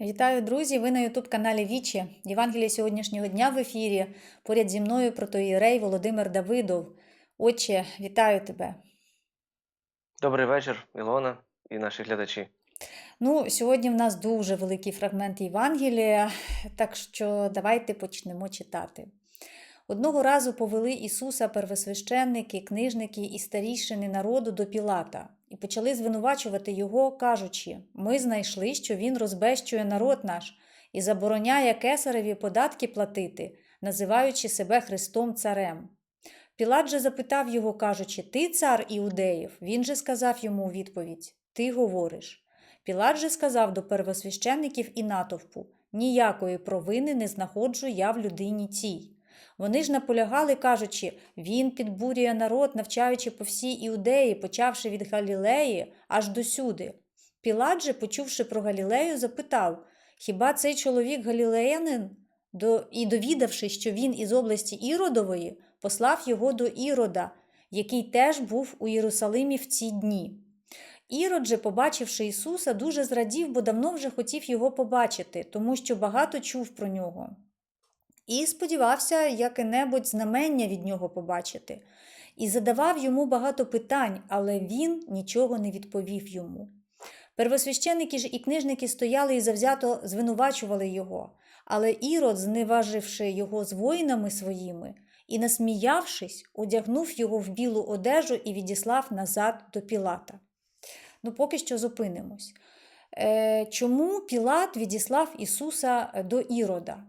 Вітаю, друзі! Ви на Ютуб-каналі Вічі. Євангеліє сьогоднішнього дня в ефірі. Поряд зі мною протоїрей Володимир Давидов. Отче, вітаю тебе. Добрий вечір, Ілона і наші глядачі. Ну, сьогодні в нас дуже великий фрагмент Євангелія, так що давайте почнемо читати. Одного разу повели Ісуса первосвященники, книжники і старійшини народу до Пілата почали звинувачувати його, кажучи: Ми знайшли, що він розбещує народ наш і забороняє кесареві податки платити, називаючи себе Христом Царем. Пілат же запитав його, кажучи: Ти цар іудеїв? Він же сказав йому у відповідь: Ти говориш. Пілат же сказав до первосвящеників і натовпу: Ніякої провини не знаходжу я в людині цій. Вони ж наполягали, кажучи, він підбурює народ, навчаючи по всій іудеї, почавши від Галілеї аж до сюди. Пілат же, почувши про Галілею, запитав Хіба цей чоловік галілеянин? До... І довідавши, що він із області Іродової, послав його до Ірода, який теж був у Єрусалимі в ці дні. Ірод же, побачивши Ісуса, дуже зрадів, бо давно вже хотів його побачити, тому що багато чув про нього. І сподівався яке-небудь знамення від нього побачити, і задавав йому багато питань, але він нічого не відповів йому. Первосвященники ж і книжники стояли і завзято звинувачували його, але Ірод, зневаживши його з воїнами своїми і, насміявшись, одягнув його в білу одежу і відіслав назад до Пілата. Ну, поки що зупинимось. Е, Чому Пілат відіслав Ісуса до Ірода?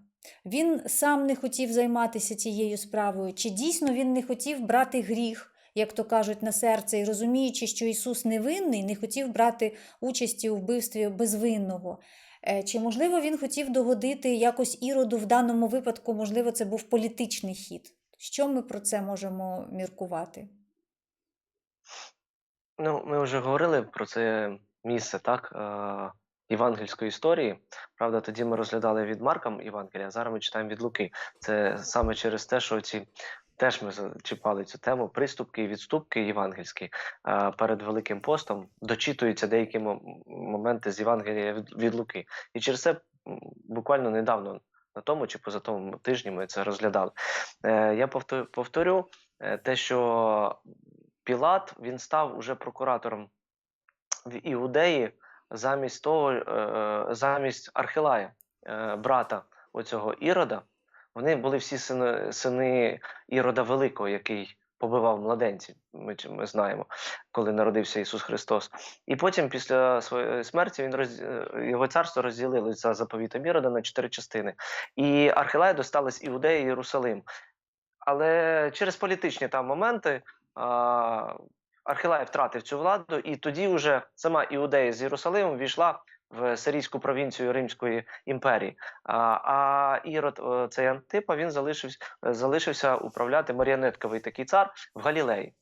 Він сам не хотів займатися цією справою, чи дійсно він не хотів брати гріх, як то кажуть, на серце, і розуміючи, що Ісус невинний, не хотів брати участі у вбивстві безвинного. Е, Чи, можливо, він хотів догодити якось іроду в даному випадку, можливо, це був політичний хід? Що ми про це можемо міркувати? Ну, ми вже говорили про це місце, так, е, євангельської історії. Правда, тоді ми розглядали від Марка Євангелія, а зараз ми читаємо від Луки. Це саме через те, що ці теж ми зачіпали цю тему. Приступки і відступки євангельські перед Великим постом дочитуються деякі моменти з Євангелія від, Луки. І через це буквально недавно. На тому чи поза тому тижні ми це розглядали. Е, я повтор- повторю е, те, що Пілат він став уже прокуратором в Іудеї замість того, е, замість Архилая, е, брата оцього Ірода. Вони були всі сини, сини Ірода Великого, який побивав младенців. Ми, ми знаємо, коли народився Ісус Христос. І потім, після своєї смерті, він роз, е, його царство розділили за заповітом Ірода на чотири частини. І Архилаю досталось Іудея і Єрусалим. Але через політичні там моменти Архилай втратив цю владу, і тоді вже сама Іудея з Єрусалимом війшла в сирійську провінцію Римської імперії. А, Ірод, цей Антипа, він залишився, залишився управляти маріонетковий такий цар в Галілеї.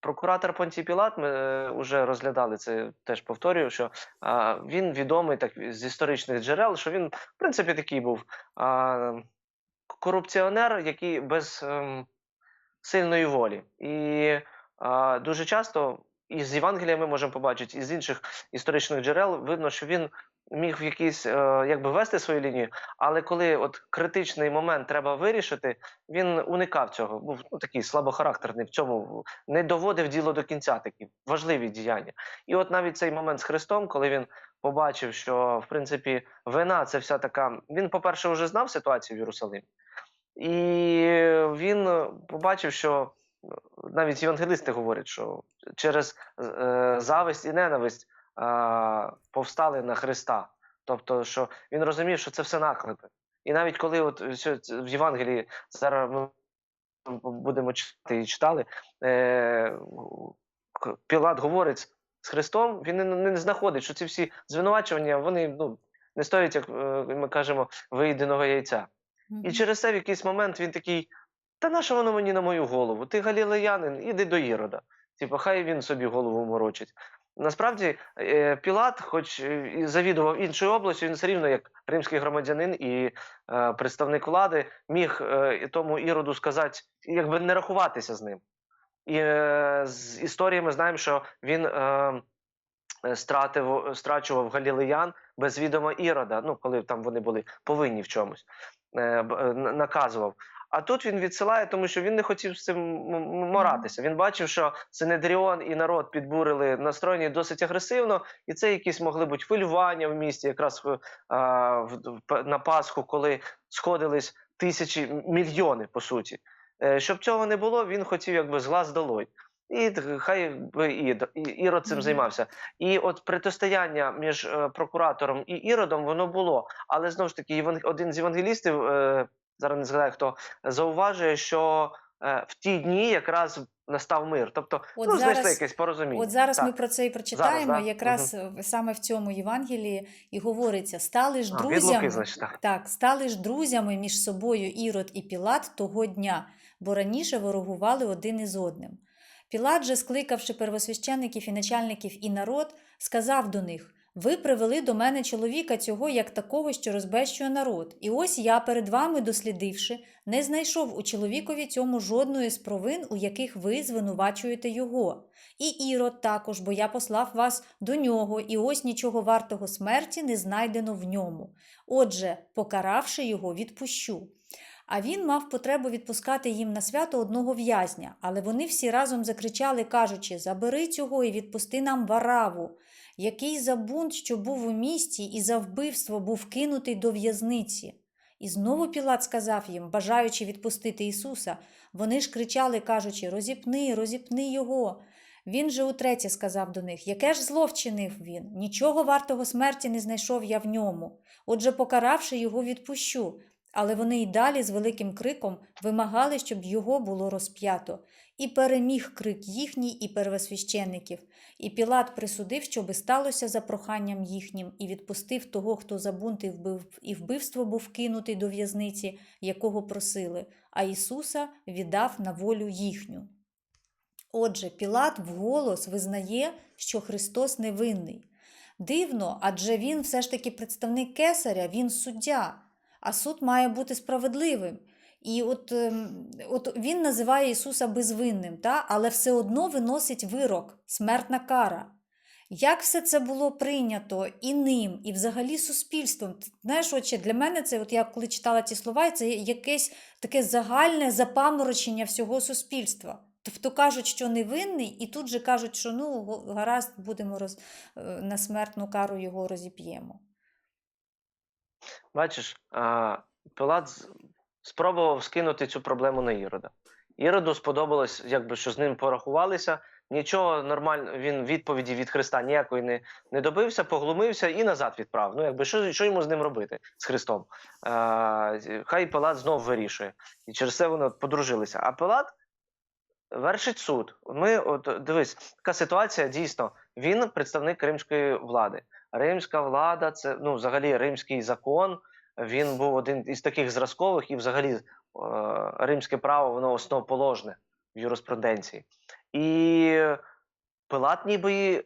Прокуратор Понтій Пілат, ми е, вже розглядали це, теж повторюю, що він відомий так з історичних джерел, що він, в принципі, такий був. Корупціонер, який без ем, сильної волі. І дуже часто із Євангелія ми можемо побачити, і з інших історичних джерел видно, що він міг в якийсь е, якби вести свою лінію, але коли от критичний момент треба вирішити, він уникав цього. Був ну, такий слабохарактерний в цьому, не доводив діло до кінця, такі важливі діяння. І от навіть цей момент з Христом, коли він побачив, що в принципі вина це вся така. Він, по-перше, вже знав ситуацію в Єрусалимі. І він побачив, що навіть євангелисти говорять, що через е, зависть і ненависть е, повстали на Христа. Тобто, що він розумів, що це все наклепи. І навіть коли от в Євангелії зараз ми будемо читати і читали, е, Пілат говорить з Христом, він не, не знаходить, що ці всі звинувачування вони ну, не стоять, як е, ми кажемо, виїденого яйця. І через це в якийсь момент він такий: та на що воно мені на мою голову? Ти галілеянин, іди до Ірода. Типу, хай він собі голову морочить. Насправді, е, Пілат, хоч е, і завідував іншою областю, він все рівно, як римський громадянин і е, представник влади, міг тому Іроду сказати, якби не рахуватися з ним. І з історії ми знаємо, що він е, стратив, страчував галілеян без відома Ірода, ну коли там вони були повинні в чомусь, е, наказував. А тут він відсилає, тому що він не хотів з цим моратися. Він бачив, що Синедріон і народ підбурили настроєні досить агресивно, і це якісь могли бути хвилювання в місті, якраз в, а, в, в- на Пасху, коли сходились тисячі мільйони, по суті. Е, Щоб цього не було, він хотів якби з глаз долой. І хай І- Ірод цим займався. І от протистояння між е, прокуратором і Іродом воно було. Але знову ж таки, один з євангелістів, е, зараз не згадаю хто, зауважує, що е, в ті дні якраз настав мир. Тобто, От ну, зараз- якесь порозуміння. От зараз Так. ми про це і прочитаємо. Зараз, да. Якраз е, саме в цьому Євангелії і говориться: стали ж А. Луки, значить, так. Так, стали ж друзями між собою Ірод і Пілат того дня, бо раніше ворогували один із одним. Пілат же, скликавши первосвящеників і начальників і народ, сказав до них: Ви привели до мене чоловіка цього, як такого, що розбещує народ. І ось я, перед вами дослідивши, не знайшов у чоловікові цьому жодної з провин, у яких ви звинувачуєте його. І Ірод також, бо я послав вас до нього, і ось нічого вартого смерті не знайдено в ньому. Отже, покаравши його, відпущу. А він мав потребу відпускати їм на свято одного в'язня, але вони всі разом закричали, кажучи: Забери цього і відпусти нам вараву, який за бунт, що був у місті, і за вбивство був кинутий до в'язниці. І знову Пілат сказав їм, бажаючи відпустити Ісуса, вони ж кричали, кажучи: Розіпни, розіпни його. Він же утретє сказав до них: Яке ж зло вчинив він? Нічого вартого смерті не знайшов я в ньому. Отже, покаравши його, відпущу. Але вони й далі з великим криком вимагали, щоб його було розп'ято. І переміг крик їхній і первосвящеників. І Пілат присудив, щоби сталося за проханням їхнім, і відпустив того, хто за бунт і вбив, і вбивство був кинутий до в'язниці, якого просили, а Ісуса віддав на волю їхню. Отже, Пілат вголос визнає, що Христос невинний. Дивно, адже він все ж таки представник кесаря, він суддя, а суд має бути справедливим. І от, ем, от він називає Ісуса безвинним, та? але все одно виносить вирок, смертна кара. Як все це було прийнято і ним, і взагалі суспільством? Знаєш, отче, для мене це, от я коли читала ці слова, це якесь таке загальне запаморочення всього суспільства. Тобто кажуть, що невинний, і тут же кажуть, що ну гаразд, будемо роз, е, на смертну кару його розіп'ємо. Бачиш, Пилат спробував скинути цю проблему на Ірода. Іроду сподобалось, якби що з ним порахувалися. Нічого нормально, він відповіді від Христа ніякої не, не добився, поглумився і назад відправив. Ну, якби що, що йому з ним робити з Христом? А, хай Пилат знов вирішує. І через це вони подружилися. А Пилат вершить суд. Ми, от дивись, така ситуація дійсно. Він представник римської влади. Римська влада, це ну, взагалі римський закон. Він був один із таких зразкових, і взагалі е, римське право воно основоположне в юриспруденції. І Пилат ніби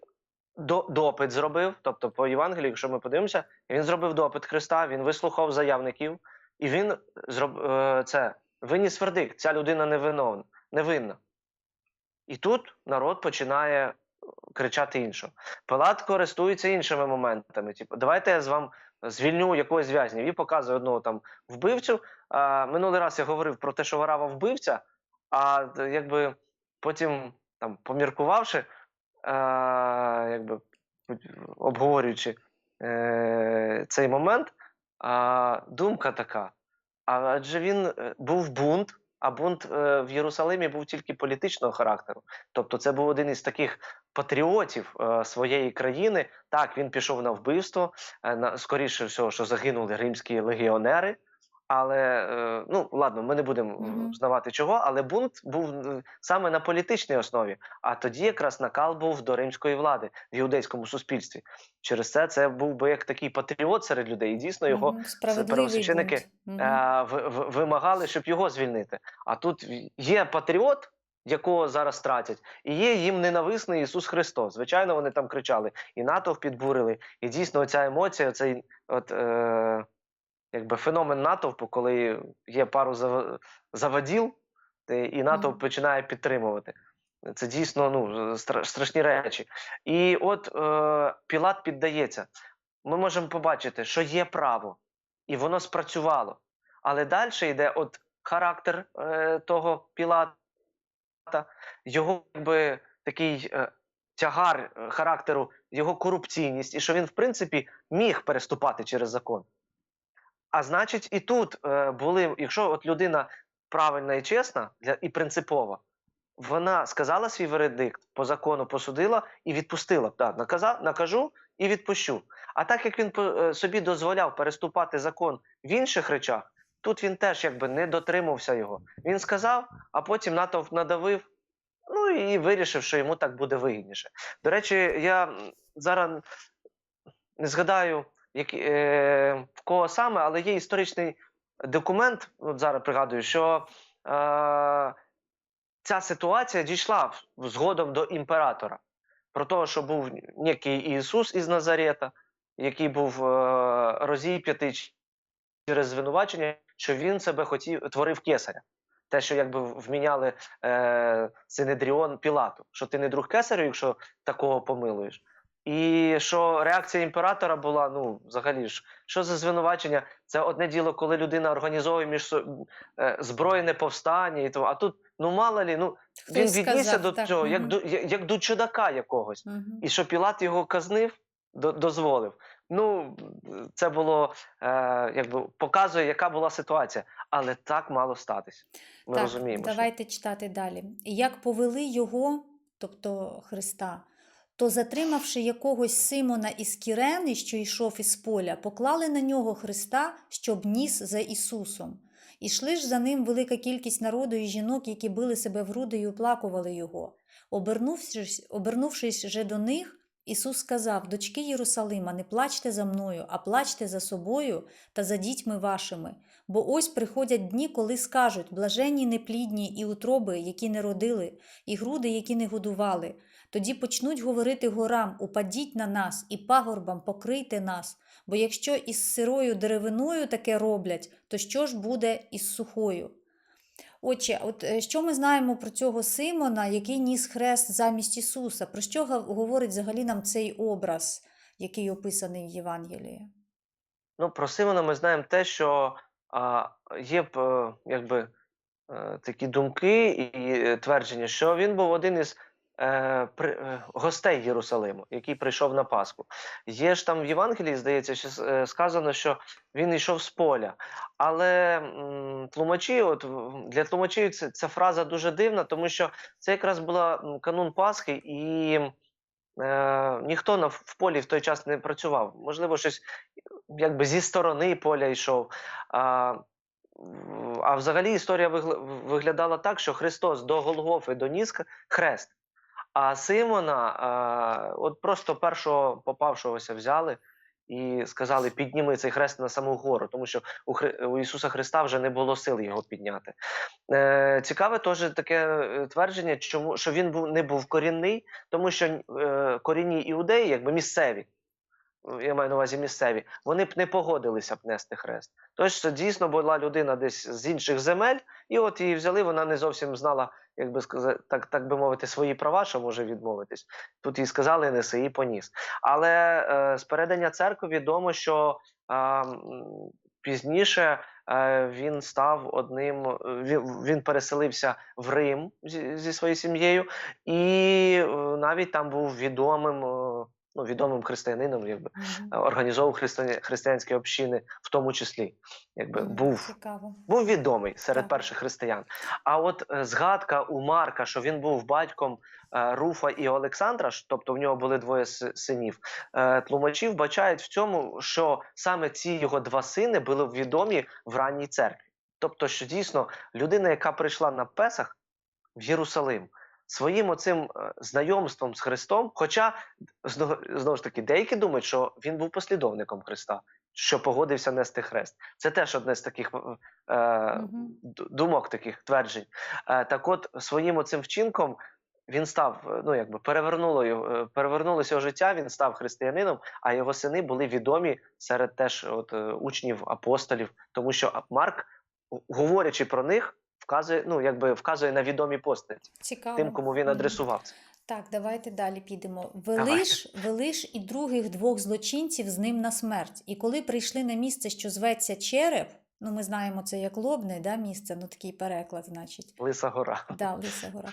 до, допит зробив. Тобто, по Євангелію, якщо ми подивимося, він зробив допит Христа, він вислухав заявників, і він зроб, е, це виніс вердикт. Ця людина невиновна, невинна. І тут народ починає кричати іншого. Пилат користується іншими моментами. Типу, давайте я з вам звільню якогось з в'язнів і показує одного там вбивцю. А, минулий раз я говорив про те, що Варава вбивця, а якби потім там поміркувавши, а, якби обговорюючи е, цей момент, а, думка така. Адже він е, був бунт, а бунт е, в Єрусалимі був тільки політичного характеру. Тобто, це був один із таких патріотів е, своєї країни. Так, він пішов на вбивство, е, на скоріше всього, що загинули римські легіонери. Але е, ну ладно, ми не будемо mm знавати чого, але бунт був саме на політичній основі. А тоді якраз накал був до римської влади в іудейському суспільстві. Через це це був би як такий патріот серед людей, і дійсно його Мгм, Справедливий первосвященики, е, в- в- вимагали, щоб його звільнити. А тут є патріот, якого зараз тратять, і є їм ненависний Ісус Христос. Звичайно, вони там кричали, і натовп підбурили. І дійсно, ця емоція, цей от. Е, Якби феномен натовпу, коли є пару зав- заваділ, і натовп Мгм. починає підтримувати. Це дійсно ну, страшні речі. І от е, Пілат піддається. Ми можемо побачити, що є право, і воно спрацювало. Але далі йде от характер е, того Пілата, його якби, такий е, тягар е, характеру, його корупційність, і що він, в принципі, міг переступати через закон. А значить, і тут е, були, якщо от людина правильна і чесна для, і принципова, вона сказала свій вердикт, по закону посудила і відпустила. Так, наказа, накажу і відпущу. А так як він е, собі дозволяв переступати закон в інших речах, тут він теж якби не дотримався його. Він сказав, а потім натовп надавив, ну і вирішив, що йому так буде вигідніше. До речі, я зараз не згадаю, як, е, в кого саме, але є історичний документ, от зараз пригадую, що е, ця ситуація дійшла згодом до імператора. Про те, що був некий Ісус із Назарета, який був е, розіп'ятий через звинувачення, що він себе хотів творив кесаря. Те, що якби вміняли е, Синедріон Пілату, що ти не друг кесарю, якщо такого помилуєш. І що реакція імператора була: ну, взагалі ж, що за звинувачення? Це одне діло, коли людина організовує між е, збройне повстання, і то, а тут, ну мало лі, ну він віднісся до так, цього, як до як, як до чудака якогось. Мгм. І що Пілат його казнив, до, дозволив. Ну, це було е, якби показує, яка була ситуація, але так мало статись. Ми Так, розуміємо. що- давайте читати далі. Як повели його, тобто Христа, то затримавши якогось Симона із Кірени, що йшов із поля, поклали на нього Христа, щоб ніс за Ісусом. І йшли ж за ним велика кількість народу і жінок, які били себе в груди і оплакували його. Обернувшись, обернувшись же до них, Ісус сказав: Дочки Єрусалима, не плачте за мною, а плачте за собою та за дітьми вашими. Бо ось приходять дні, коли скажуть блаженні неплідні і утроби, які не родили, і груди, які не годували. Тоді почнуть говорити горам: упадіть на нас, і пагорбам покрийте нас. Бо якщо із сирою деревиною таке роблять, то що ж буде із сухою? Отже, от е, що ми знаємо про цього Симона, який ніс хрест замість Ісуса? Про що говорить взагалі нам цей образ, який описаний в Євангелії? Ну, про Симона ми знаємо те, що а, є е, якби е, такі думки і твердження, що він був один із гостей Єрусалиму, який прийшов на Пасху. Є ж там в Євангелії, здається, що е, сказано, що він йшов з поля. Але тлумачі, от для тлумачів це, ця фраза дуже дивна, тому що це якраз була канун Пасхи, і е, ніхто на, в полі в той час не працював. Можливо, щось якби зі сторони поля йшов. А, а взагалі історія виглядала так, що Христос до Голгофи доніс хрест, а Симона а, от просто першого попавшогося взяли і сказали: підніми цей хрест на саму гору, тому що у, Хри... у Ісуса Христа вже не було сил його підняти. Е, цікаве теж таке е, твердження, чому що він був не був корінний, тому що е, корінні іудеї, якби місцеві, я маю на увазі місцеві, вони б не погодилися б нести хрест. Тож це дійсно була людина десь з інших земель, і от її взяли, вона не зовсім знала, як би сказати, так, так би мовити, свої права, що може відмовитись. Тут їй сказали, неси і поніс. Але е, з передання церкви відомо, що е, пізніше е, він став одним, е, він, він переселився в Рим зі, зі своєю сім'єю, і е, навіть там був відомим. е, Ну, відомим християнином, якби Мгм. організовував християні, християнські общини, в тому числі, якби Мгм. був Цікаво. був відомий серед Так. перших християн. А от е, згадка у Марка, що він був батьком е, Руфа і Олександра, тобто в нього були двоє си- синів, е, тлумачі вбачають в цьому, що саме ці його два сини були відомі в ранній церкві. Тобто, що дійсно людина, яка прийшла на Песах в Єрусалим, своїм оцим е, знайомством з Христом, хоча знову, ж таки деякі думають, що він був послідовником Христа, що погодився нести хрест. Це теж одне з таких е, думок, таких тверджень. Е, так от, своїм оцим вчинком він став, е, ну якби перевернуло його, е, перевернулося його життя, він став християнином, а його сини були відомі серед теж от, учнів апостолів, тому що Марк, говорячи про них, вказує, ну, якби вказує на відомі постаті Цікаво. тим, кому він адресував це. Так, давайте далі підемо. Давайте. Велиш, велиш і других двох злочинців з ним на смерть. І коли прийшли на місце, що зветься Череп, ну ми знаємо це як лобне да, місце, ну такий переклад, значить. Лиса гора. Да, Лиса гора.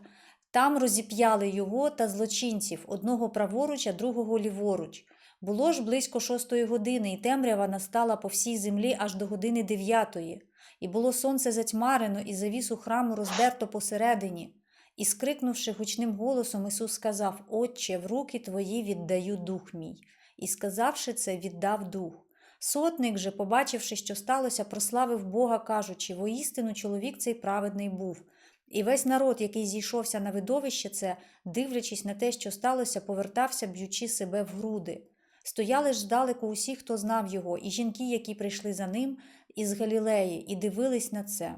Там розіп'яли його та злочинців, одного праворуч, а другого ліворуч. Було ж близько шостої години, і темрява настала по всій землі аж до години дев'ятої. І було сонце затьмарено, і завісу храму роздерто посередині. І, скрикнувши гучним голосом, Ісус сказав: Отче, в руки твої віддаю дух мій. І, сказавши це, віддав дух. Сотник же, побачивши, що сталося, прославив Бога, кажучи: воістину чоловік цей праведний був. І весь народ, який зійшовся на видовище це, дивлячись на те, що сталося, повертався, б'ючи себе в груди. Стояли ж здалеку усі, хто знав його, і жінки, які прийшли за ним із Галілеї, і дивились на це.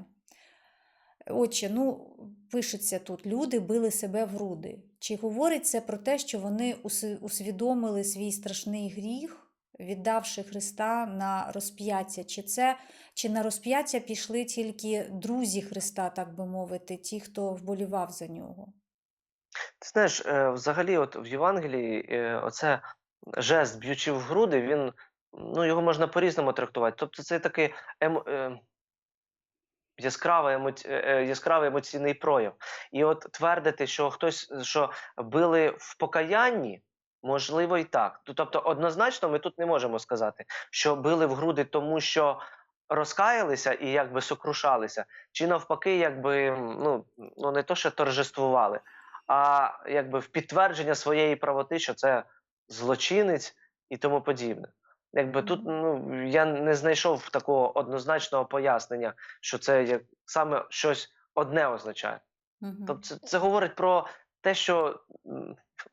Отче, ну, пишеться тут, люди били себе в груди. Чи говорить це про те, що вони усвідомили свій страшний гріх, віддавши Христа на розп'яття? Чи це чи на розп'яття пішли тільки друзі Христа, так би мовити, ті, хто вболівав за нього? Ти знаєш, е, взагалі, от в Євангелії е, оце жест б'ючи в груди, він ну, його можна по-різному трактувати. Тобто це такий емо, е, яскравий, емоці, е, е, яскравий емоційний прояв. І от твердити, що хтось що били в покаянні, можливо, і так. Тобто, однозначно, ми тут не можемо сказати, що били в груди, тому що розкаялися і якби сокрушалися, чи навпаки, якби ну, ну не то, що торжествували а якби в підтвердження своєї правоти, що це злочинець і тому подібне. Якби тут ну, я не знайшов такого однозначного пояснення, що це як саме щось одне означає. Мгм. Тобто це, це говорить про те, що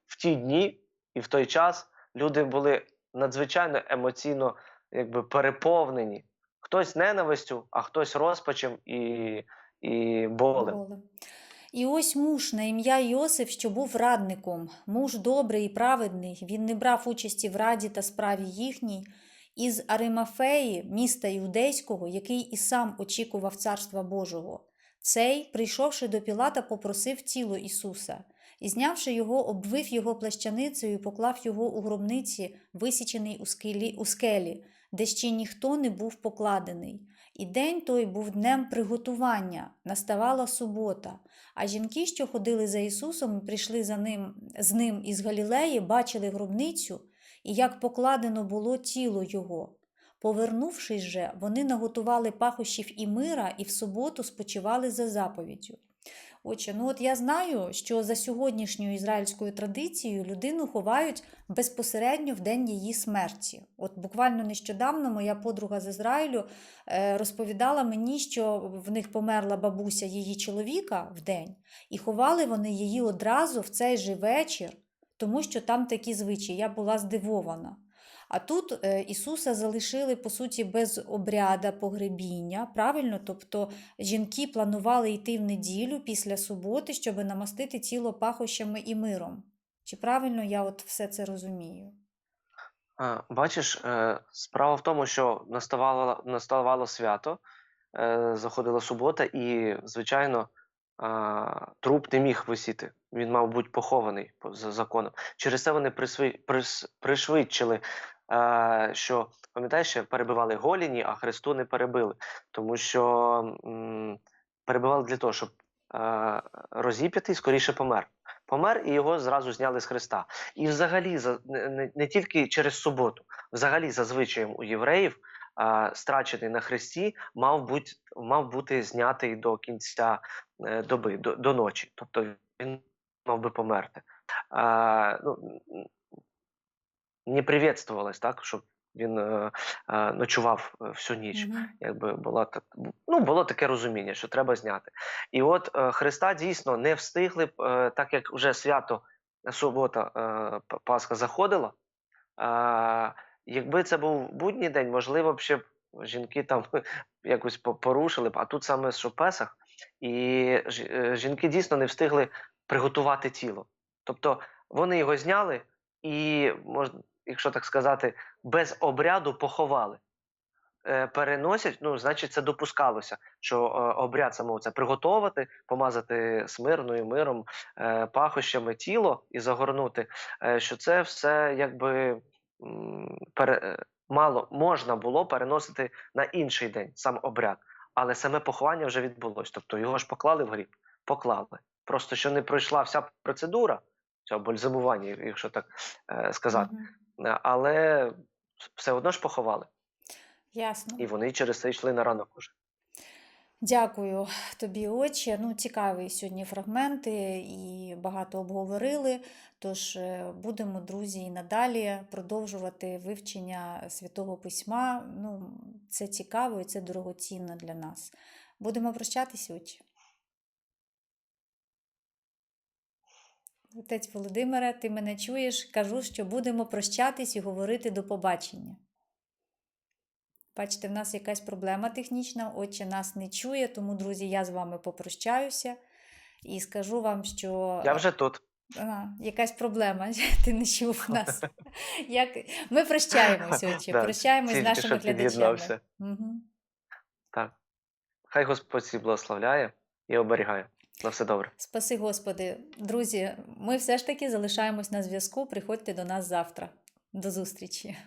в ті дні і в той час люди були надзвичайно емоційно якби, переповнені. Хтось ненавистю, а хтось розпачем і, і болем. І ось муж на ім'я Йосиф, що був радником, муж добрий і праведний, він не брав участі в раді та справі їхній, із Аримафеї, міста Іудейського, який і сам очікував царства Божого. Цей, прийшовши до Пілата, попросив тіло Ісуса, і, знявши його, обвив його плащаницею і поклав його у гробниці, висічений у скелі, у скелі, де ще ніхто не був покладений. І день той був днем приготування, наставала субота. А жінки, що ходили за Ісусом і прийшли за ним, з ним із Галілеї, бачили гробницю, і як покладено було тіло його. Повернувшись же, вони наготували пахощів і мира, і в суботу спочивали за заповіддю. Отже, ну от я знаю, що за сьогоднішньою ізраїльською традицією людину ховають безпосередньо в день її смерті. От буквально нещодавно моя подруга з Ізраїлю е, розповідала мені, що в них померла бабуся її чоловіка в день, і ховали вони її одразу в цей же вечір, тому що там такі звичаї. Я була здивована. А тут е, Ісуса залишили по суті без обряда погребіння, правильно? Тобто жінки планували йти в неділю після суботи, щоб намастити тіло пахощами і миром. Чи правильно я от все це розумію? Бачиш, е, справа в тому, що наставало, наставало свято, е, заходила субота, і, звичайно, труп не міг висіти. Він мав бути похований по- за законом. Через це вони пришвидшили, що, пам'ятаєш, перебивали голіні, а Христу не перебили. Тому що перебивали для того, щоб е, розіп'ятий скоріше помер. Помер і його зразу зняли з Христа. І взагалі, не, тільки через суботу, взагалі, за звичаєм у євреїв, страчений на хресті мав бути, мав бути знятий до кінця е, доби, до, до ночі. Тобто він мав би померти. А, ну, не привітствувалось, так, щоб він е, е, ночував е, всю ніч Мгм. якби була так, ну було таке розуміння, що треба зняти. І от е, Христа дійсно не встигли, е, так як вже свято е, субота, е, Пасха заходила. Е, якби це був будній день, можливо б ще жінки там якось по- порушили б, а тут саме що Песах, і е, жінки дійсно не встигли приготувати тіло. Тобто вони його зняли і, можна, якщо так сказати, без обряду поховали. е, переносять, ну, значить, це допускалося, що е, обряд самого це приготувати, помазати смирною миром, е, пахощами тіло і загорнути, що це все якби пере, мало можна було переносити на інший день сам обряд, але саме поховання вже відбулось. Тобто його ж поклали в гріб, поклали. Просто що не пройшла вся процедура цього бальзамування, якщо так сказати, але все одно ж поховали. Ясно. І вони через це йшли на ранок уже. Дякую тобі, отче. Ну, цікаві сьогодні фрагменти і багато обговорили. Тож е, будемо, друзі, і надалі продовжувати вивчення Святого Письма. Ну, це цікаво і це дорогоцінно для нас. Будемо прощатися, отче. Отець Володимире, ти мене чуєш? Кажу, що будемо прощатись і говорити до побачення. Бачите, в нас якась проблема технічна, отче нас не чує, тому, друзі, я з вами попрощаюся і скажу вам, що Я вже тут. а, якась проблема, ти не чув нас. Як... Ми прощаємось, отче, Да, прощаємось з нашими глядачами. Угу. Так. Хай Господь всіх благословляє і оберігає. На все добре. Спаси Господи. Друзі, ми все ж таки залишаємось на зв'язку. Приходьте до нас завтра. До зустрічі.